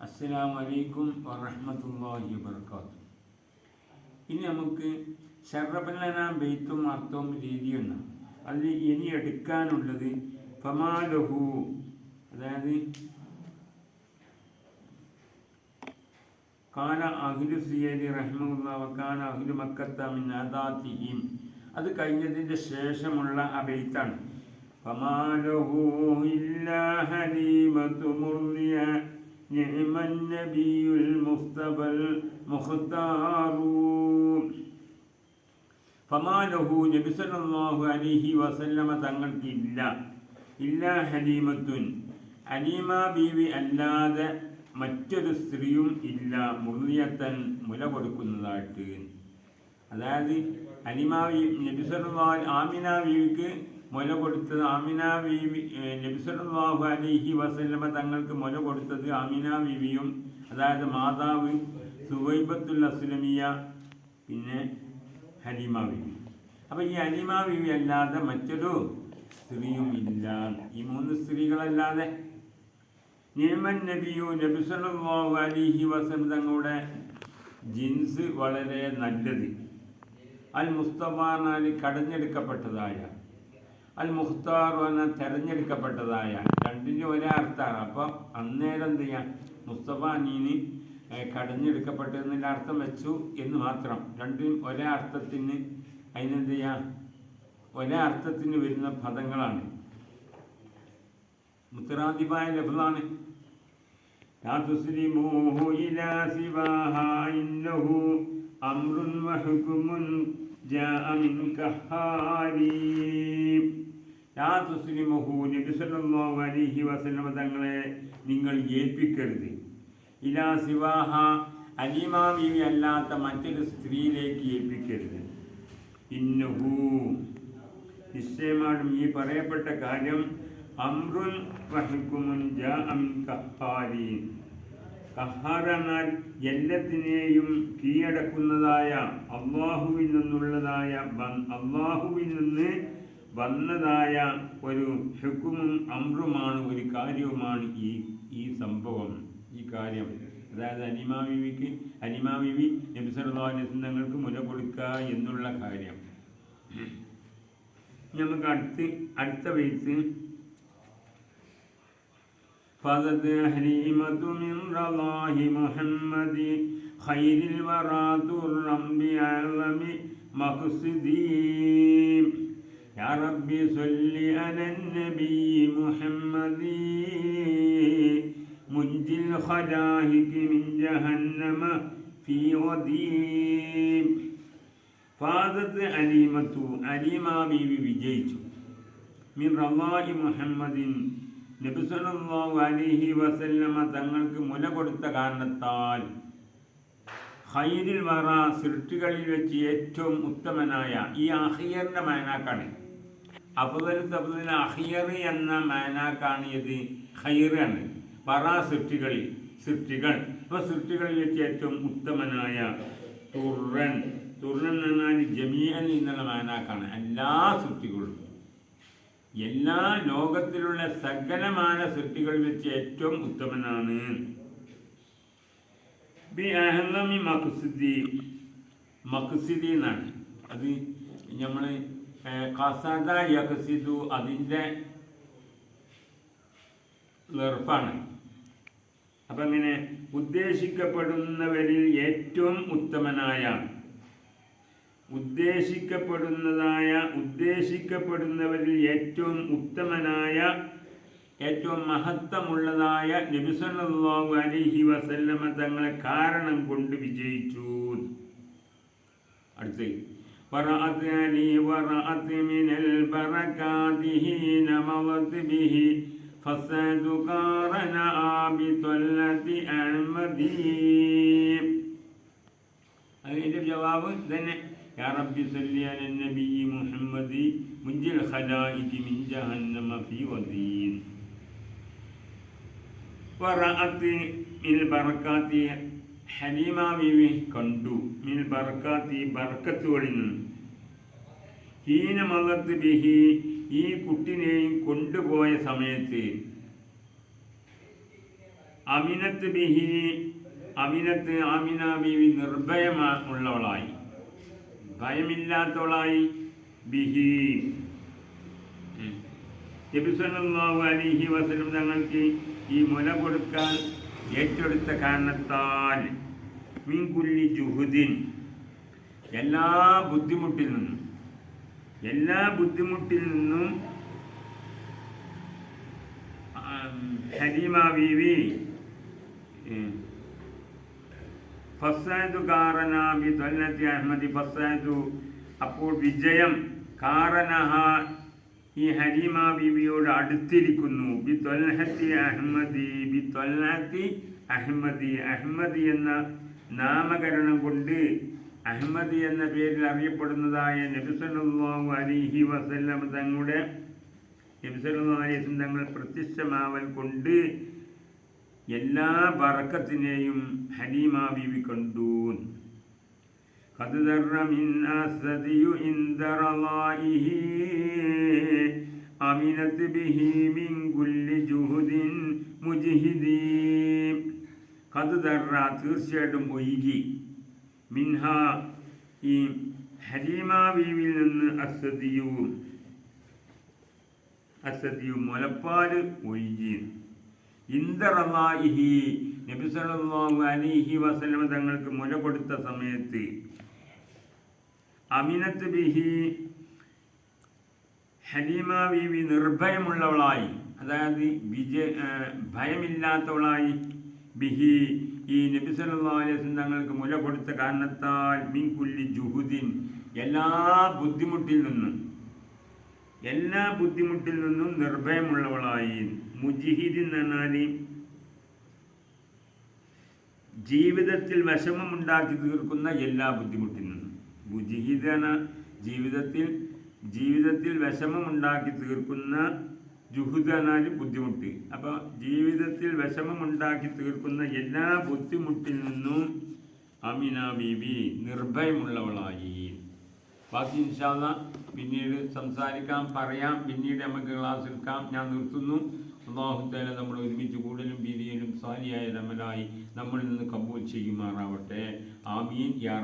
അസ്സലാമു അലൈക്കും വറഹ്മത്തുള്ളാഹി വബർക്കാത്തു ഇനി നമുക്ക് ഷറബലന ബെയ്ത്തും അർത്ഥവും രീതിയുണ്ട് അതിൽ ഇനി എടുക്കാനുള്ളത് ഫമാലഹു അതായത് കാല അഖിലു സിയലി റഹ്മുല്ല വക്കാന അഖിലു മക്കത്ത മിൻ അദാത്തിഹിം. അത് കഴിഞ്ഞതിന്റെ ശേഷമുള്ള ആ ബെയ്ത്താണ് ഫമാലഹു ഇല്ലാ ഹരീമത്തു മുർദിയ نعم النبي المصطفى المختار ഫമാലഹു നബി സല്ലല്ലാഹു അലൈഹി വസല്ലമ തങ്ങൾക്കില്ല ഇല്ല ഹലീമത്തുൻ അലീമ ബീവി അല്ലാതെ മറ്റൊരു സ്ത്രീയും ഇല്ല മുറിയത്തൻ മുല കൊടുക്കുന്നതായിട്ട് അതായത് അലിമ നബി സല്ലല്ലാഹു ആമിന ബീവിക്ക് മുല കൊടുത്തത് ആമിന ബീവി നബി അലിഹി വസല്ലമ തങ്ങൾക്ക് മുല കൊടുത്തത് ആമിന ബീവിയും അതായത് മാതാവ് സുവൈബത്തുൽ അസ്ലമിയ പിന്നെ ഹലീമ ബീവി അപ്പോൾ ഈ ഹലീമ ബീവി അല്ലാതെ മറ്റൊരു സ്ത്രീയും ഇല്ല. ഈ മൂന്ന് സ്ത്രീകളല്ലാതെ നിയമൻ നബിയു നബി അലിഹി വസല്ലം തങ്ങളുടെ ജിൻസ് വളരെ നല്ലത്. അൽ മുസ്തഫാനാൽ കടഞ്ഞെടുക്കപ്പെട്ടതായ അൽ മുഖ്താർ എന്ന തെരഞ്ഞെടുക്കപ്പെട്ടതായ രണ്ടിനും ഒരേ അർത്ഥമാണ് അപ്പം അന്നേരം എന്ത് ചെയ്യാം മുസ്തഫ നീന് കടഞ്ഞെടുക്കപ്പെട്ടതിൻ്റെ അർത്ഥം വെച്ചു എന്ന് മാത്രം രണ്ടും ഒരേ അർത്ഥത്തിന് അതിനെന്ത് ചെയ്യാം ഒരേ അർത്ഥത്തിന് വരുന്ന പദങ്ങളാണ് മുത്തറാദിബായ ലഫ്ലാണ് لا تسلموه إلى سواها إنه أمر وحكم جاء من كهاري തങ്ങളെ നിങ്ങൾ ഏൽപ്പിക്കരുത്. ഇലാ സിവാഹ അലീമാ ബീവി അല്ലാത്ത മറ്റൊരു സ്ത്രീയിലേക്ക് ഏൽപ്പിക്കരുത്. ഇന്നഹു നിശ്ചയമായിട്ടും ഈ പറയപ്പെട്ട കാര്യം അമ്രുൻ വഹിക്കുമുൻ ജാ അം എല്ലാത്തിനെയും കീഴടക്കുന്നതായ അള്ളാഹുവിൽ നിന്നുള്ളതായ അള്ളാഹുവിൽ നിന്ന് വന്നതായ ഒരു ഹുക്കുമും അമ്രുമാണ് ഒരു കാര്യവുമാണ് ഈ ഈ സംഭവം ഈ കാര്യം അതായത് അനിമാ ബീവിക്ക് അനിമാ ബീവി നബിസർവാനങ്ങൾക്ക് മുല കൊടുക്കുക എന്നുള്ള കാര്യം നമുക്ക് അടുത്ത് അടുത്ത വയസ്സ് فضت حليمة من رضاه محمد خير الورى ترا بعظم مقصدي يا ربي صل على النبي محمد منجي الخلائق من جهنم في غديم فاضت അലീമത്തു അലീമ ബീവി വിജയിച്ചു മിൻ റള്ളാഹി മുഹമ്മദിൻ നബി സല്ലല്ലാഹു അലൈഹി വസല്ലമ തങ്ങൾക്ക് മുല കൊടുത്ത കാരണത്താൽ ഖൈരിൽ വറ സൃഷ്ടികളിൽ വെച്ച് ഏറ്റവും ഉത്തമനായ ഈ അഹിയറിന്റെ മാനാക്കാണ് അഫുദൽ തഫുദൽ അഹിയർ എന്ന മാനാക്കാണ് ഇത് ഖൈറാണ്. പറ സൃഷ്ടികളിൽ സൃഷ്ടികൾ. അപ്പോൾ സൃഷ്ടികളിൽ വെച്ച് ഏറ്റവും ഉത്തമനായ തുറൻ തുറൻ എന്നാൽ ജമീഅൻ എന്നുള്ള മാനാക്കാണ് എല്ലാ സൃഷ്ടികളും. എല്ലാ ലോകത്തിലുള്ള സകലമായ സൃഷ്ടികൾ വെച്ച് ഏറ്റവും ഉത്തമനാണ്. ബി മഖ്സിദി എന്നാണ്. അത് നമ്മൾ കസദ യഖ്സിദു അതിന്റെ വെറുപ്പാണ് അപ്പം ഇങ്ങനെ ഉദ്ദേശിക്കപ്പെടുന്നവരിൽ ഏറ്റവും ഉത്തമനായ ഉദ്ദേശിക്കപ്പെടുന്നതായ ഉദ്ദേശിക്കപ്പെടുന്നവരിൽ ഏറ്റവും ഉത്തമനായ ഏറ്റവും മഹത്വമുള്ളതായ നബിസല്ലാഹു അലിഹി വസല്ലമ തങ്ങളെ കാരണം കൊണ്ട് വിജയിച്ചു. അടുത്ത് ورأت لي ورأت من البركات حين مضت به فساد قارن بطلة أحمدي അതിൻ്റെ ജവാബ് തന്നെ يا رب صل على النبي محمد منجي الخلائق من جهنم في ودين ورأت من البركات ഹലീമ ബീവി കണ്ടു. മിൽ ബർക്കാത്തി ബർക്കത്തുകളിൽ നിന്ന്. ഹീന ബിഹി ഈ കുട്ടിനെയും കൊണ്ടുപോയ സമയത്ത് അമിനത്ത് ബിഹി അമിനത്ത് ആമിന ബീവി നിർഭയമുള്ളവളായി ഭയമില്ലാത്തവളായി ബിഹി. ഉം. അലിഹി വസല്ലം തങ്ങൾക്ക് ഈ മുല കൊടുക്കാൻ ഏറ്റെടുത്ത കാരണത്താൽ മീൻകുല്ലി ജുഹുദിൻ എല്ലാ ബുദ്ധിമുട്ടിൽ നിന്നും എല്ലാ ബുദ്ധിമുട്ടിൽ നിന്നും ഹലീമ ബീവി ഫസാദു കാറനാബി തൊല്ലത്തി അഹമ്മദി ഫസാദു അപ്പോൾ വിജയം കാറനഹ ഈ ഹരീമ ബീവിയോട് അടുത്തിരിക്കുന്നു ബി തൊൽഹത്തി അഹമ്മദി ബി തൊൽഹത്തി അഹമ്മദി അഹമ്മദി എന്ന നാമകരണം കൊണ്ട് അഹമ്മദി എന്ന പേരിൽ അറിയപ്പെടുന്നതായ നബിസല്ലാഹു അലിഹി വസല്ലം തങ്ങളുടെ നബിസല്ലാഹു അലൈഹി വസല്ലം തങ്ങൾ പ്രത്യക്ഷമാവൽ കൊണ്ട് എല്ലാ ബറക്കത്തിനെയും ഹലീമ ബീവി കണ്ടു قد ذر من أسدي عند رضائه അമിനത് ബിഹി മിൻ കുല്ലി ജുഹുദിൻ മുജിഹിദി കത് തറ തീർച്ചയായിട്ടും ഒഴുകി. മിൻഹ ഈ ഹരീമ ബീവിൽ നിന്ന് അസതിയും അസതിയും മുലപ്പാൽ ഒഴുകി. ഇന്ദറലാഹി നബി സല്ലല്ലാഹു അലൈഹി വസല്ലം തങ്ങൾക്ക് മുല കൊടുത്ത സമയത്ത് അമിനത്ത് ബിഹി ഹലീമ ബീവി നിർഭയമുള്ളവളായി. അതായത് വിജയ ഭയമില്ലാത്തവളായി. ബിഹി ഈ നബി സല്ലല്ലാഹു അലൈഹി തങ്ങൾക്ക് മുല കൊടുത്ത കാരണത്താൽ മിൻകുല്ലി ജുഹുദിൻ എല്ലാ ബുദ്ധിമുട്ടിൽ നിന്നും എല്ലാ ബുദ്ധിമുട്ടിൽ നിന്നും നിർഭയമുള്ളവളായി. മുജിഹിദ് എന്ന് ജീവിതത്തിൽ വിഷമമുണ്ടാക്കി തീർക്കുന്ന എല്ലാ ബുദ്ധിമുട്ടിൽ നിന്നും. മുജിഹിദ് എന്ന ജീവിതത്തിൽ ജീവിതത്തിൽ വിഷമമുണ്ടാക്കി തീർക്കുന്ന ജുഹുദ് എന്നാൽ ബുദ്ധിമുട്ട്. അപ്പോൾ ജീവിതത്തിൽ വിഷമമുണ്ടാക്കി തീർക്കുന്ന എല്ലാ ബുദ്ധിമുട്ടിൽ നിന്നും അമിന ബീബി നിർഭയമുള്ളവളായി. ബാക്കി ഇൻഷാല്ല പിന്നീട് സംസാരിക്കാം പറയാം. പിന്നീട് നമുക്ക് ക്ലാസ് എടുക്കാം ഞാൻ നിർത്തുന്നു. അള്ളാഹുത്തേല നമ്മൾ ഒരുമിച്ച് കൂടുതലും ബീതിയിലും സാലിയായ നമ്മളായി നമ്മളിൽ നിന്ന് കബൂൽ ചെയ്യുമാറാവട്ടെ. ആമീൻ. യാ